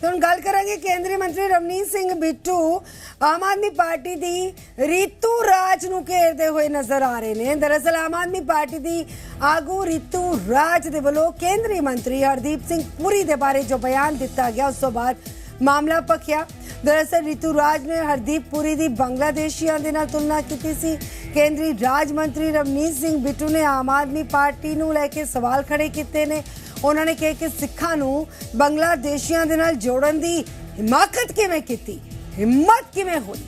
ਤੇ ਹੁਣ ਗੱਲ ਕਰਾਂਗੇ ਕੇਂਦਰੀ ਮੰਤਰੀ ਰਵਨੀਤ ਸਿੰਘ ਬਿੱਟੂ ਆਮ ਆਦਮੀ ਪਾਰਟੀ ਦੀ ਰੀਤੂ ਰਾਜ ਨੂੰ ਘੇਰਦੇ ਹੋਏ ਨਜ਼ਰ ਆ ਰਹੇ ਨੇ। ਦਰਅਸਲ ਆਮ ਆਦਮੀ ਪਾਰਟੀ ਦੀ ਆਗੂ ਰੀਤੂ ਰਾਜ ਦੇ ਵੱਲੋਂ ਕੇਂਦਰੀ ਮੰਤਰੀ ਹਰਦੀਪ ਸਿੰਘ ਪੁਰੀ ਦੇ ਬਾਰੇ ਜੋ ਬਿਆਨ ਦਿੱਤਾ ਗਿਆ, ਉਸ ਤੋਂ ਬਾਅਦ ਮਾਮਲਾ ਪਖਿਆ ਦਰਅਸਲ ਰੀਤੂ ਰਾਜ ਨੇ ਹਰਦੀਪ ਪੁਰੀ ਦੀ ਬੰਗਲਾਦੇਸ਼ੀਆਂ ਦੇ ਨਾਲ ਤੁਲਨਾ ਕੀਤੀ ਸੀ। ਕੇਂਦਰੀ ਰਾਜ ਮੰਤਰੀ ਰਵਨੀਤ ਸਿੰਘ ਬਿੱਟੂ ਨੇ ਆਮ ਆਦਮੀ ਪਾਰਟੀ ਨੂੰ ਲੈ ਕੇ ਸਵਾਲ ਖੜੇ ਕੀਤੇ ਨੇ। ਉਹਨਾਂ ਨੇ ਕਿਹਾ ਕਿ ਸਿੱਖਾਂ ਨੂੰ ਬੰਗਲਾਦੇਸ਼ੀਆਂ ਦੇ ਨਾਲ ਜੋੜਨ ਦੀ ਹਿਮਾਕਤ ਕਿਵੇਂ ਕੀਤੀ? ਹਿੰਮਤ ਕਿਵੇਂ ਹੋਈ?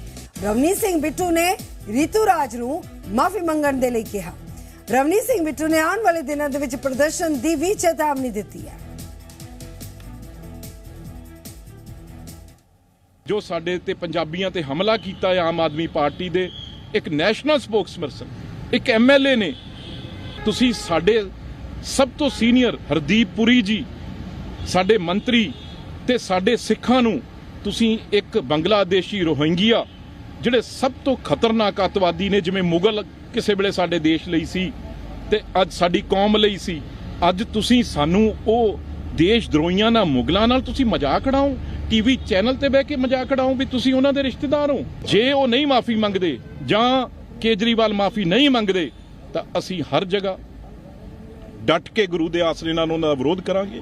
ਰਵਨੀਤ ਸਿੰਘ ਬਿੱਟੂ ਨੇ ਰੀਤੂ ਰਾਜ ਨੂੰ ਮਾਫੀ ਮੰਗਣ ਦੇ ਲਈ ਕਿਹਾ। ਰਵਨੀਤ ਸਿੰਘ ਬਿੱਟੂ ਨੇ ਆਉਣ ਵਾਲੇ ਦਿਨਾਂ ਦੇ ਵਿੱਚ ਪ੍ਰਦਰਸ਼ਨ ਦੀ ਵੀ ਚੇਤਾਵਨੀ ਦਿੱਤੀ ਹੈ। ਜੋ ਸਾਡੇ ਤੇ ਪੰਜਾਬੀਆਂ ਤੇ ਹਮਲਾ ਕੀਤਾ ਹੈ ਆਮ ਆਦਮੀ ਪਾਰਟੀ ਦੇ, ਇੱਕ ਨੈਸ਼ਨਲ ਸਪੋਕਸਪਰਸਨ, ਇੱਕ ਐਮਐਲਏ ਨੇ, ਤੁਸੀਂ ਸਾਡੇ ਸਭ ਤੋਂ ਸੀਨੀਅਰ ਹਰਦੀਪ ਪੁਰੀ ਜੀ, ਸਾਡੇ ਮੰਤਰੀ ਤੇ ਸਾਡੇ ਸਿੱਖਾਂ ਨੂੰ ਤੁਸੀਂ ਇੱਕ ਬੰਗਲਾਦੇਸ਼ੀ ਰੋਹਿੰਗੀਆ, ਜਿਹੜੇ ਸਭ ਤੋਂ ਖਤਰਨਾਕ ਅੱਤਵਾਦੀ ਨੇ, ਜਿਵੇਂ ਮੁਗਲ ਕਿਸੇ ਵੇਲੇ ਸਾਡੇ ਦੇਸ਼ ਲਈ ਸੀ ਤੇ ਅੱਜ ਸਾਡੀ ਕੌਮ ਲਈ ਸੀ, ਅੱਜ ਤੁਸੀਂ ਸਾਨੂੰ ਉਹ ਦੇਸ਼ ਦਰੋਹੀਆਂ ਨਾਲ, ਮੁਗਲਾਂ ਨਾਲ ਤੁਸੀਂ ਮਜ਼ਾਕ ਉਡਾਓ ਟੀਵੀ ਚੈਨਲ ਤੇ ਬਹਿ ਕੇ ਮਜ਼ਾਕ ਉਡਾਓ ਵੀ ਤੁਸੀਂ ਉਹਨਾਂ ਦੇ ਰਿਸ਼ਤੇਦਾਰ ਹੋ। ਜੇ ਉਹ ਨਹੀਂ ਮਾਫੀ ਮੰਗਦੇ ਜਾਂ ਕੇਜਰੀਵਾਲ ਮਾਫੀ ਨਹੀਂ ਮੰਗਦੇ, ਤਾਂ ਅਸੀਂ ਹਰ ਜਗ੍ਹਾ ਡਟ ਕੇ ਗੁਰੂ ਦੇ ਆਸਰੇ ਨਾਲ ਉਹਨਾਂ ਦਾ ਵਿਰੋਧ ਕਰਾਂਗੇ।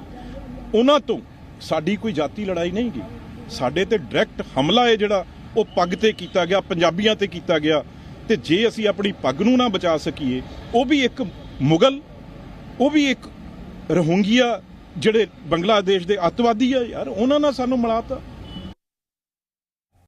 ਉਹਨਾਂ ਤੋਂ ਸਾਡੀ ਕੋਈ ਜਾਤੀ ਲੜਾਈ ਨਹੀਂ ਗਈ। ਸਾਡੇ ਤੇ ਡਾਇਰੈਕਟ ਹਮਲਾ ਹੈ ਜਿਹੜਾ, ਉਹ ਪੱਗ ਤੇ ਕੀਤਾ ਗਿਆ, ਪੰਜਾਬੀਆਂ ਤੇ ਕੀਤਾ ਗਿਆ। ਤੇ ਜੇ ਅਸੀਂ ਆਪਣੀ ਪੱਗ ਨੂੰ ਨਾ ਬਚਾ ਸਕੀਏ, ਉਹ ਵੀ ਇੱਕ ਮੁਗਲ, ਉਹ ਵੀ ਇੱਕ ਰੋਹਿੰਗੀਆ ਜਿਹੜੇ ਬੰਗਲਾਦੇਸ਼ ਦੇ ਅੱਤਵਾਦੀ ਆ ਯਾਰ, ਉਹਨਾਂ ਨਾਲ ਸਾਨੂੰ ਮਿਲਾਤਾ।